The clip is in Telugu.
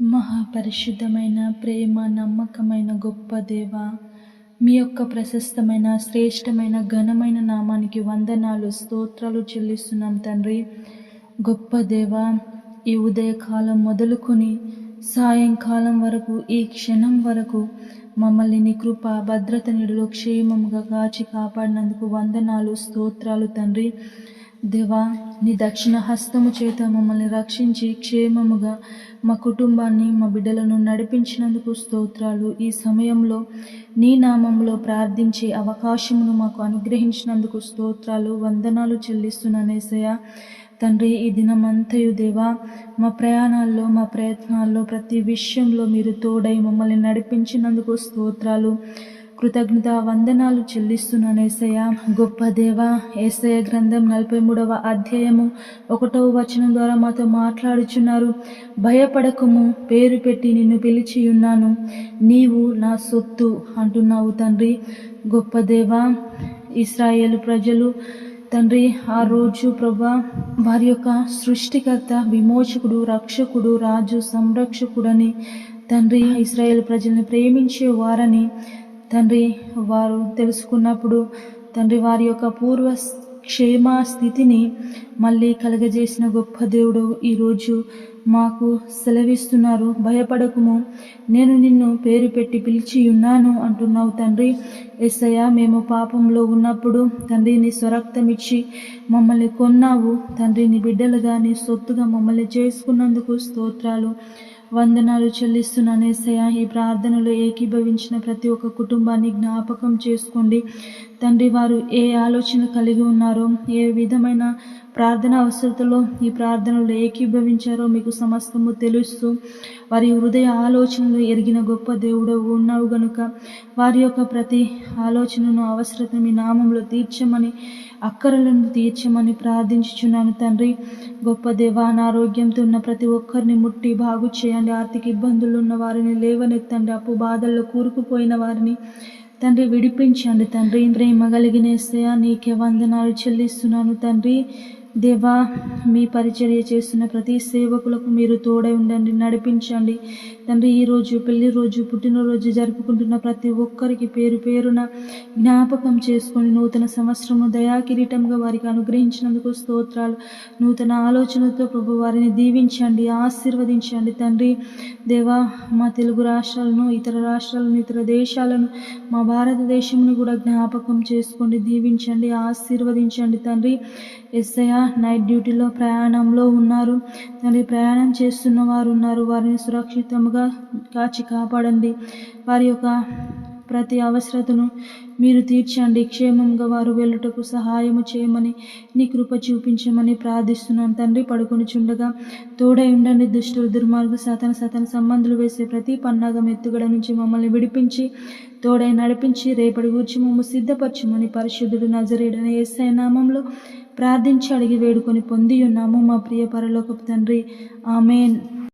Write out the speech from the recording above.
మహాపరిశుద్ధమైన ప్రేమ నమ్మకమైన గొప్ప దేవ మీ యొక్క ప్రశస్తమైన శ్రేష్టమైన ఘనమైన నామానికి వందనాలు స్తోత్రాలు చెల్లిస్తున్నాం తండ్రి. గొప్ప దేవ ఈ ఉదయకాలం మొదలుకొని సాయంకాలం వరకు ఈ క్షణం వరకు మమ్మల్ని నీ కృప భద్రత నిడులో క్షేమముగా కాచి కాపాడినందుకు వందనాలు స్తోత్రాలు తండ్రి. దేవా నీ దక్షిణ హస్తము చేత మమ్మల్ని రక్షించి క్షేమముగా మా కుటుంబాన్ని మా బిడ్డలను నడిపించినందుకు స్తోత్రాలు. ఈ సమయంలో నీ నామంలో ప్రార్థించే అవకాశమును మాకు అనుగ్రహించినందుకు స్తోత్రాలు. వందనాలు చెల్లిస్తున్నానేసయ్య తండ్రి ఈ దినమంతయు దేవా మా ప్రయాణాల్లో మా ప్రయత్నాల్లో ప్రతి విషయంలో మీరు తోడై మమ్మల్ని నడిపించినందుకు స్తోత్రాలు. కృతజ్ఞత వందనాలు చెల్లిస్తున్నాను ఏసయ్య. గొప్ప దేవ ఏసయ్య గ్రంథం నలభై మూడవ అధ్యాయము ఒకటవ వచనం ద్వారా మాతో మాట్లాడుచున్నారు. భయపడకము పేరు పెట్టి నిన్ను పిలిచి ఉన్నాను నీవు నా సొత్తు అంటున్నావు తండ్రి. గొప్ప దేవ ఇస్రాయేల్ ప్రజలు తండ్రి ఆ రోజు ప్రభా వారి యొక్క సృష్టికర్త విమోచకుడు రక్షకుడు రాజు సంరక్షకుడని తండ్రి ఇస్రాయేల్ ప్రజల్ని ప్రేమించే వారని తండ్రి వారు తెలుసుకున్నప్పుడు తండ్రి వారి యొక్క పూర్వ క్షేమ స్థితిని మళ్ళీ కలగజేసిన గొప్ప దేవుడు ఈరోజు మాకు సెలవిస్తున్నారు. భయపడకుము. నేను నిన్ను పేరు పెట్టి పిలిచి ఉన్నాను అంటున్నావు తండ్రి. ఎస్సయ్య మేము పాపంలో ఉన్నప్పుడు తండ్రి నీ స్వరక్తం ఇచ్చి మమ్మల్ని కొన్నావు. తండ్రిని బిడ్డలుగా నీ సొత్తుగా మమ్మల్ని చేసుకున్నందుకు స్తోత్రాలు. వందనాలు చెల్లిస్తున్నాను ఏసయ్య. ఈ ప్రార్థనలో ఏకీభవించిన ప్రతి ఒక్క కుటుంబాన్ని జ్ఞాపకం చేసుకోండి. తండ్రి వారు ఏ ఆలోచన కలిగి ఉన్నారో ఏ విధమైన ప్రార్థన అవసరతలో ఈ ప్రార్థనలు ఏకీభవించారో మీకు సమస్తము తెలుస్తూ వారి హృదయ ఆలోచనలు ఎరిగిన గొప్ప దేవుడు ఉన్నావు గనుక వారి యొక్క ప్రతి ఆలోచనను అవసరత మీ నామంలో తీర్చమని అక్కరలను తీర్చమని ప్రార్థించుచున్నాను తండ్రి. గొప్ప దేవ అనారోగ్యంతో ఉన్న ప్రతి ఒక్కరిని ముట్టి బాగు చేయండి. ఆర్థిక ఇబ్బందులు ఉన్న వారిని లేవనెత్తండి. అప్పు బాధల్లో కూరుకుపోయిన వారిని తండ్రి విడిపించండి. తండ్రి ప్రేమ కలిగినేస్తే నీకే వందనాలు చెల్లిస్తున్నాను. తండ్రి దేవా మీ పరిచర్య చేస్తున్న ప్రతి సేవకులకు మీరు తోడై ఉండండి నడిపించండి. తండ్రి ఈరోజు పెళ్ళి రోజు పుట్టినరోజు జరుపుకుంటున్న ప్రతి ఒక్కరికి పేరు పేరున జ్ఞాపకం చేసుకొని నూతన సంవత్సరము దయాకిరీటంగా వారికి అనుగ్రహించినందుకు స్తోత్రాలు. నూతన ఆలోచనతో ప్రభు వారిని దీవించండి ఆశీర్వదించండి. తండ్రి దేవా మా తెలుగు రాష్ట్రాలను ఇతర రాష్ట్రాలను ఇతర దేశాలను మా భారతదేశంను కూడా జ్ఞాపకం చేసుకోండి దీవించండి ఆశీర్వదించండి. తండ్రి ఎస్ఐఆర్ నైట్ డ్యూటీలో ప్రయాణంలో ఉన్నారు. మరి ప్రయాణం చేస్తున్న వారు ఉన్నారు. వారిని సురక్షితంగా కాచి కాపాడండి. వారి యొక్క ప్రతి అవసరతను మీరు తీర్చండి. క్షేమంగా వారు వెళ్ళుటకు సహాయము చేయమని నీ కృప చూపించమని ప్రార్థిస్తున్నాను. తండ్రి పడుకొని చుండగా తోడై ఉండండి. దుష్టులు దుర్మార్గు సతన సతన సంబంధులు వేసే ప్రతి పన్నాగం ఎత్తుగడ నుంచి మమ్మల్ని విడిపించి తోడై నడిపించి రేపటి గురించి మమ్మల్ని సిద్ధపరచమని పరిశుద్ధుడు నజరేడని ఎస్ఐ నామంలో ప్రార్థించి అడిగి వేడుకొని పొంది ఉన్నాము మా ప్రియ పరలోకపు తండ్రి. ఆమెన్.